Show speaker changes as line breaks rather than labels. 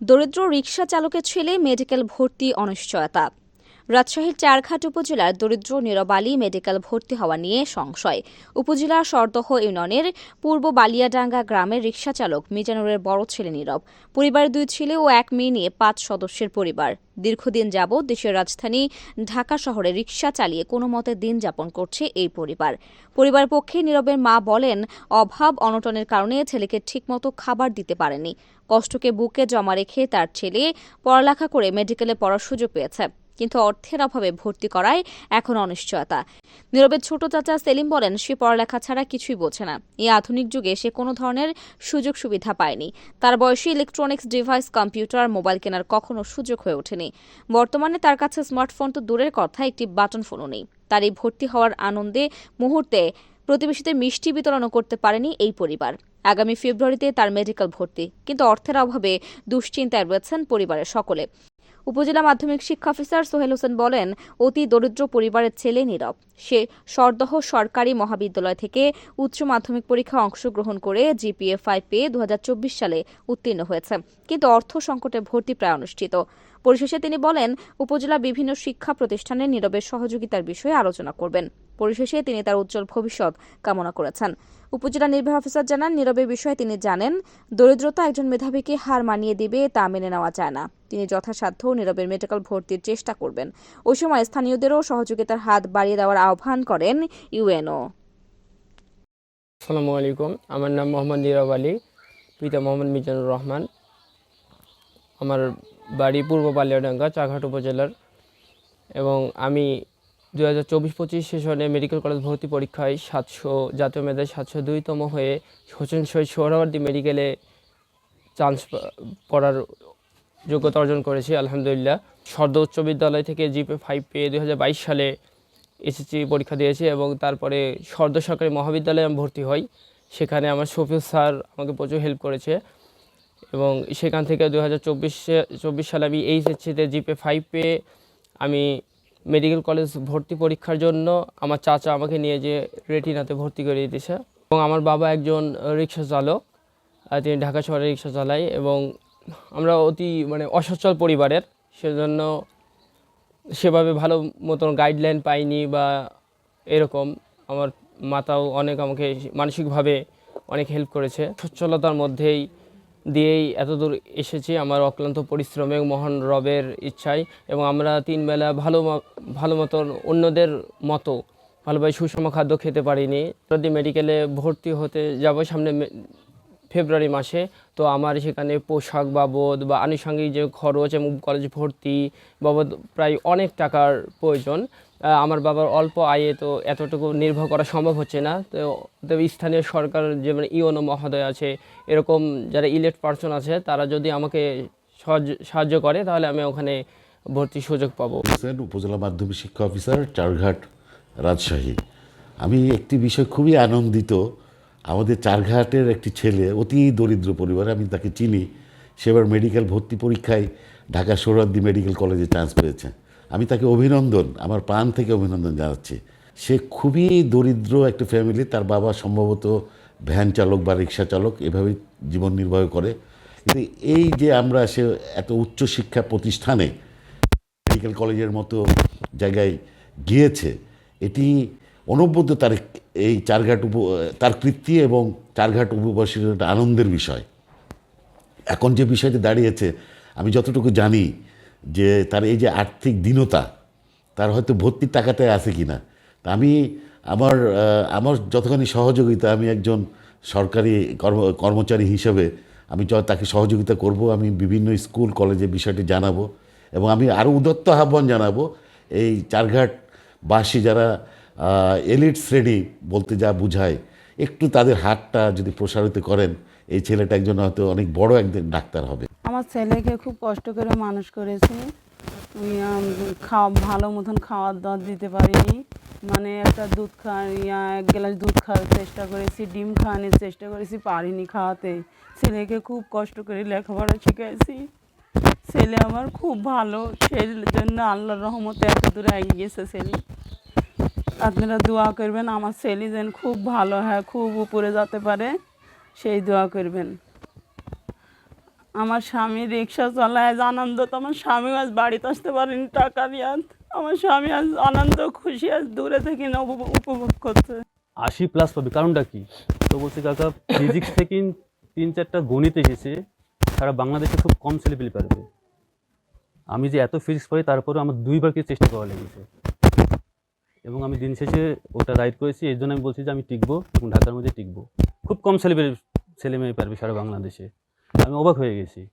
দরিদ্র রিকশা চালকের ছেলে মেডিকেল ভর্তি অনিশ্চয়তা। রাজশাহীর চারঘাট উপজেলার দরিদ্র নীরব আলী মেডিকেল ভর্তি হওয়া নিয়ে সংশয়। উপজেলার সরদহ ইউনিয়নের পূর্ব বালিয়াডাঙ্গা গ্রামের রিকশা চালক মিজানুরের বড় ছেলে নীরব। পরিবারের দুই ছেলে ও এক মেয়ে নিয়ে পাঁচ সদস্যের পরিবার। দীর্ঘদিন যাবৎ দেশের রাজধানী ঢাকা শহরে রিকশা চালিয়ে কোনো মতে দিন যাপন করছে এই পরিবার। পরিবার পক্ষে নীরবের মা বলেন, অভাব, অনটনের কারণে ছেলেকে ঠিকমতো খাবার দিতে পারেনি। কষ্টকে বুকে জমা রেখে তার ছেলে পড়ালেখা করে মেডিকেলে পড়ার সুযোগ পেয়েছে। কিন্তু অর্থের অভাবে ভর্তি করায় এখন অনিশ্চয়তা। নীরবের ছোট চাচা সেলিম বলেন, সে পড়ালেখা ছাড়া কিছুই বোঝে না। এই আধুনিক যুগে সে কোনো ধরনের সুযোগ সুবিধা পায়নি। তার বয়সে ইলেকট্রনিক্স ডিভাইস কম্পিউটার মোবাইল কেনার কখনো সুযোগ হয়ে ওঠেনি। বর্তমানে তার কাছে স্মার্টফোন তো দূরের কথা, একটি বাটন ফোনও নেই। তার এই ভর্তি হওয়ার আনন্দে মুহূর্তে প্রতিবেশীদের মিষ্টি বিতরণও করতে পারেনি এই পরিবার। আগামী ফেব্রুয়ারিতে তার মেডিকেল ভর্তি, কিন্তু অর্থের অভাবে দুশ্চিন্তায় রয়েছেন পরিবারের সকলে। উপজেলা মাধ্যমিক শিক্ষা অফিসার সোহেল হোসেন বলেন, অতি দরিদ্র পরিবারের ছেলে নীরব। সে সরদহ সরকারি মহাবিদ্যালয় থেকে উচ্চ মাধ্যমিক পরীক্ষায় অংশগ্রহণ করে জিপিএ ফাইভ পেয়ে দু হাজার চব্বিশ সালে উত্তীর্ণ হয়েছে। কিন্তু অর্থ সংকটে ভর্তি প্রায় অনুষ্ঠিত। পরিশেষে তিনি বলেন, উপজেলা বিভিন্ন শিক্ষা প্রতিষ্ঠানে নীরবের সহযোগিতার বিষয়ে আলোচনা করবেন। পরিশেষে তিনি তার উজ্জ্বল ভবিষ্যৎ কামনা করেছেন। উপজেলা নির্বাহী অফিসার জানান, নীরবের বিষয়ে তিনি জানেন, দরিদ্রতা একজন মেধাবীকে হার মানিয়ে দিবে তা মেনে নেওয়া যায় না। তিনি যথাসাধ্য নীরবের মেডিকেল ভর্তির চেষ্টা করবেন। ওই সময় স্থানীয়দেরও সহযোগিতার হাত বাড়িয়ে দেওয়ার আহ্বান করেন ইউএনও।
আসসালামু আলাইকুম। আমার নাম মোহাম্মদ নীরব আলী, পিতা মোহাম্মদ মিজানুর রহমান। আমার বাড়ি পূর্ব বালিয়াডাঙ্গা চাঘাট উপজেলার। এবং আমি দু হাজার চব্বিশ পঁচিশ সেশনে মেডিকেল কলেজ ভর্তি পরীক্ষায় সাতশো, জাতীয় মেধায় সাতশো দুইতম হয়ে হোসেন শহীদ সোহরাওয়ার্দী মেডিকেলে চান্স পড়ার যোগ্যতা অর্জন করেছি, আলহামদুলিল্লাহ। সর্দ উচ্চ বিদ্যালয় থেকে জিপে ফাইভ পেয়ে দু হাজার বাইশ সালে এসএসসি পরীক্ষা দিয়েছি এবং তারপরে সর্দ সরকারি মহাবিদ্যালয়ে আমি ভর্তি হই। সেখানে আমার শফিউল স্যার আমাকে প্রচুর হেল্প করেছে। এবং সেখান থেকে দু হাজার চব্বিশে সালে আমি এইচএসসিতে জিপে ফাইভ পেয়ে আমি মেডিকেল কলেজ ভর্তি পরীক্ষার জন্য আমার চাচা আমাকে নিয়ে যে রেটিনাতে ভর্তি করে দিয়েছে। এবং আমার বাবা একজন রিক্সা চালক তিনি ঢাকা শহরে রিক্সা চালায় এবং আমরা অতি মানে অসচ্ছল পরিবারের, সেজন্য সেভাবে ভালো মতন গাইডলাইন পাইনি বা এরকম। আমার মাতাও অনেক আমাকে মানসিকভাবে অনেক হেল্প করেছে। সচ্ছলতার মধ্যেই দিয়েই এতদূর এসেছি আমার অক্লান্ত পরিশ্রমে মহান রবের ইচ্ছায়। এবং আমরা তিন বেলা ভালো ভালো মতন অন্যদের মতো ভালোভাবে সুষম খাদ্য খেতে পারিনি। যদি মেডিকেলে ভর্তি হতে যাব, সামনে ফেব্রুয়ারি মাসে। তো আমার সেখানে পোশাক বাবদ বা আনুষঙ্গিক যে খরচ এবং কলেজ ভর্তি বাবদ প্রায় অনেক টাকার প্রয়োজন। আমার বাবার অল্প আয়ে তো এতটুকু নির্ভর করা সম্ভব হচ্ছে না। তো তো স্থানীয় সরকার যেমন ইওনো মহোদয় আছে, এরকম যারা ইলেক্ট পার্সন আছে, তারা যদি আমাকে সাহায্য করে, তাহলে আমি ওখানে ভর্তির সুযোগ পাবো।
উপজেলা মাধ্যমিক শিক্ষা অফিসার, চারঘাট রাজশাহী। আমি একটি বিষয় খুবই আনন্দিত আমাদের চারঘাটের একটি ছেলে, অতি দরিদ্র পরিবার, আমি তাকে চিনি সেবার মেডিকেল ভর্তি পরীক্ষায় ঢাকা সোহরাদ্দি মেডিকেল কলেজে চান্স পেয়েছে। আমি তাকে অভিনন্দন, আমার প্রাণ থেকে অভিনন্দন জানাচ্ছি। সে খুবই দরিদ্র একটা ফ্যামিলি তার বাবা সম্ভবত ভ্যান চালক বা রিক্সা চালক, এভাবেই জীবন নির্বাহ করে। কিন্তু এই যে আমরা সে এত উচ্চশিক্ষা প্রতিষ্ঠানে মেডিকেল কলেজের মতো জায়গায় গিয়েছে, এটি অনবদ্য তার এই চারঘাট উপ, তার কৃত্তি এবং চারঘাট উপবাসীর একটা আনন্দের বিষয়। এখন যে বিষয়টি দাঁড়িয়েছে, আমি যতটুকু জানি যে তার এই যে আর্থিক দীনতা, তার হয়তো ভর্তির টাকাতে আছে কি না তা আমি আমার আমার যতখানি সহযোগিতা, আমি একজন সরকারি কর্ম, কর্মচারী হিসেবে আমি তাকে সহযোগিতা করব, আমি বিভিন্ন স্কুল, কলেজে বিষয়টি জানাব এবং আমি আরও উদত্ত আহ্বান জানাব, এই চারঘাটবাসী যারা এলিট শ্রেণি বলতে যা বুঝায়, একটু তাদের হাতটা যদি প্রসারিত করেন, এই ছেলেটা একজন হয়তো অনেক বড় একদিন ডাক্তার হবে।
আমার ছেলেকে খুব কষ্ট করে মানুষ করেছি। খাওয়া, ভালো মতন খাওয়ার দাওয়ার দিতে পারিনি। মানে একটা দুধ খাওয়া এক গ্লাস দুধ খাওয়ার চেষ্টা করেছি, ডিম খাওয়ানোর চেষ্টা করেছি, পারিনি খাওয়াতে। ছেলেকে খুব কষ্ট করে লেখাপড়া শিখাইছি। ছেলে আমার খুব ভালো সেই জন্য আল্লাহর রহমতে এত দূরে এগিয়ে গেছে ছেলে। আপনারা দোয়া করবেন, আমার ছেলে যেন খুব ভালো হয়, খুব উপরে যেতে পারে, সেই দোয়া করবেন। আমার স্বামী রিক্সা চালায় আনন্দ তো আমার স্বামী আজ বাড়িতে আসতে পারেনি, টাকা নিয়ে। আমার স্বামী আজ আনন্দ, খুশি, আজ দূরে থেকে না উপভোগ উপভোগ করছে।
আশি প্লাস পাবে, কারণটা কি? তো বলছি, কাকা ফিজিক্স থেকে তিন চারটা গণিত এসেছে, সারা বাংলাদেশে খুব কম ছেলেপেলে পারবে। আমি যে এত ফিজিক্স পাই তারপরে আমার দুইবার কি চেষ্টা করা লেগেছে? এবং আমি দিন শেষে ওটা রাইড করেছি এই জন্য আমি বলছি যে আমি টিকবো এবং ঢাকার মধ্যে টিকবো। খুব কম ছেলে ছেলে মেয়ে পারবে সারা বাংলাদেশে। আমি অবাক হয়ে গেছি।